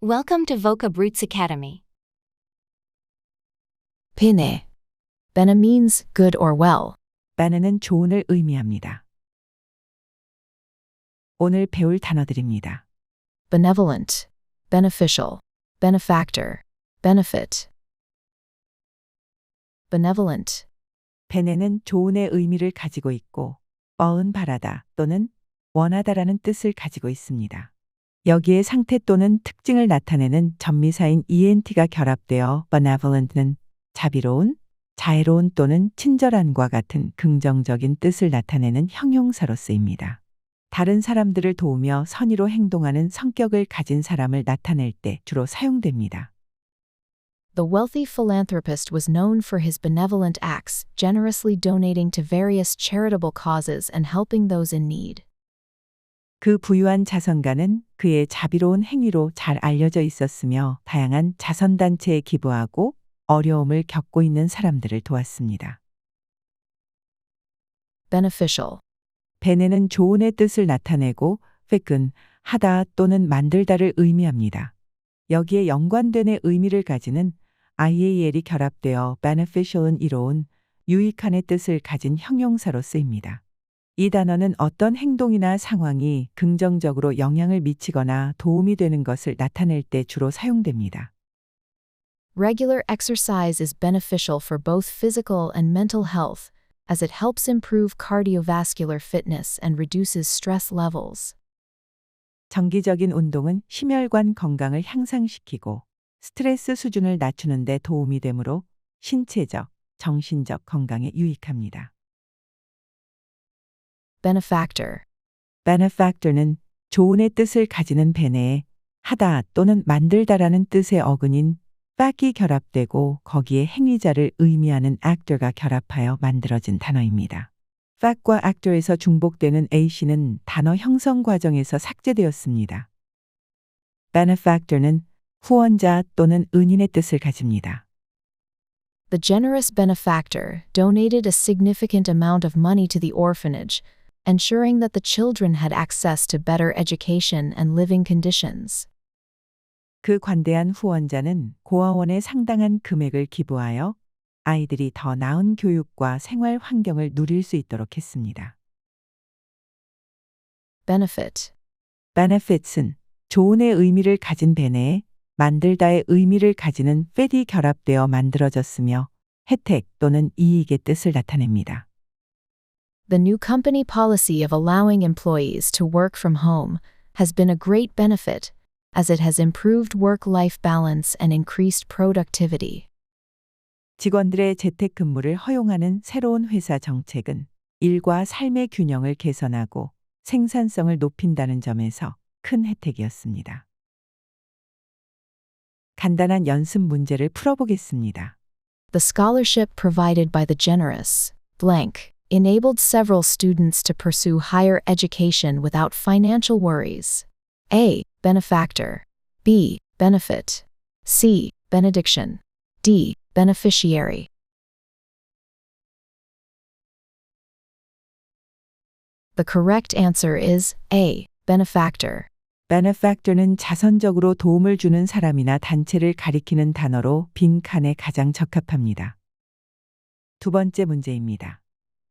Welcome to Vocab Roots Academy. Pine. Bene means good or well. 바나는 조언을 의미합니다. 오늘 배울 단어들입니다. Benevolent. Beneficial. Benefactor. Benefit. Benevolent. 베네는 조언의 의미를 가지고 있고 어은 바라다 또는 원하다라는 뜻을 가지고 있습니다. 여기에 상태 또는 특징을 나타내는 전미사인 ent가 결합되어 benevolent는 자비로운, 자애로운 또는 친절한과 같은 긍정적인 뜻을 나타내는 형용사로 쓰입니다. 다른 사람들을 도우며 선의로 행동하는 성격을 가진 사람을 나타낼 때 주로 사용됩니다. The wealthy philanthropist was known for his benevolent acts, generously donating to various charitable causes and helping those in need. 그 부유한 자선가는 그의 자비로운 행위로 잘 알려져 있었으며 다양한 자선단체에 기부하고 어려움을 겪고 있는 사람들을 도왔습니다. Beneficial. 베네는 조언의 뜻을 나타내고 팩은 하다 또는 만들다를 의미합니다. 여기에 연관된의 의미를 가지는 IAL이 결합되어 beneficial은 이로운, 유익한의 뜻을 가진 형용사로 쓰입니다. 이 단어는 어떤 행동이나 상황이 긍정적으로 영향을 미치거나 도움이 되는 것을 나타낼 때 주로 사용됩니다. Regular exercise is beneficial for both physical and mental health, as it helps improve cardiovascular fitness and reduces stress levels. 정기적인 운동은 심혈관 건강을 향상시키고 스트레스 수준을 낮추는 데 도움이 되므로 신체적, 정신적 건강에 유익합니다. Benefactor. benefactor는 조언의 뜻을 가지는 베네에 하다 또는 만들다라는 뜻의 어근인 fac이 결합되고 거기에 행위자를 의미하는 actor가 결합하여 만들어진 단어입니다. fac과 actor에서 중복되는 ac는 단어 형성 과정에서 삭제되었습니다. benefactor는 후원자 또는 은인의 뜻을 가집니다. The generous benefactor donated a significant amount of money to the orphanage, ensuring that the children had access to better education and living conditions. 그 관대한 후원자는 고아원에 상당한 금액을 기부하여 아이들이 더 나은 교육과 생활 환경을 누릴 수 있도록 했습니다. Benefit. benefits은 조언의 의미를 가진 베네에 만들다의 의미를 가지는 fed이 결합되어 만들어졌으며 혜택 또는 이익의 뜻을 나타냅니다. The new company policy of allowing employees to work from home has been a great benefit, as it has improved work life balance and increased productivity. 직원들의 재택 근무를 허용하는 새로운 회사 정책은 일과 삶의 균형을 개선하고 생산성을 높인다는 점에서 큰 혜택이었습니다. 간단한 연습 문제를 풀어보겠습니다. The scholarship provided by the generous blank enabled several students to pursue higher education without financial worries. A. Benefactor. B. Benefit. C. Benediction. D. Beneficiary. The correct answer is A. Benefactor. benefactor는 자선적으로 도움을 주는 사람이나 단체를 가리키는 단어로 빈칸에 가장 적합합니다. 두 번째 문제입니다.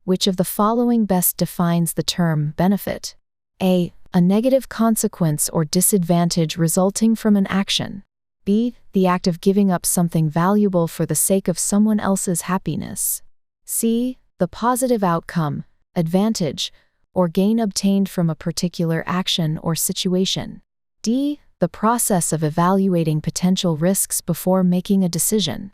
Which of the following best defines the term benefit? A. A negative consequence or disadvantage resulting from an action. B. The act of giving up something valuable for the sake of someone else's happiness. C. The positive outcome, advantage, or gain obtained from a particular action or situation. D. The process of evaluating potential risks before making a decision.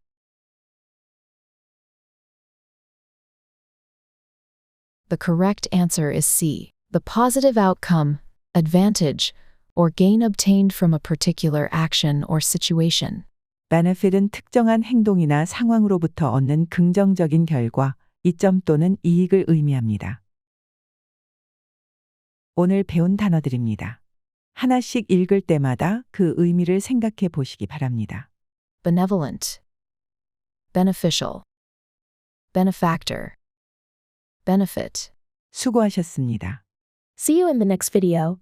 The correct answer is C. The positive outcome, advantage, or gain obtained from a particular action or situation. benefit은 특정한 행동이나 상황으로부터 얻는 긍정적인 결과, 이점 또는 이익을 의미합니다. 오늘 배운 단어들입니다. 하나씩 읽을 때마다 그 의미를 생각해 보시기 바랍니다. Benevolent, beneficial, benefactor, benefit. 수고하셨습니다. See you in the next video.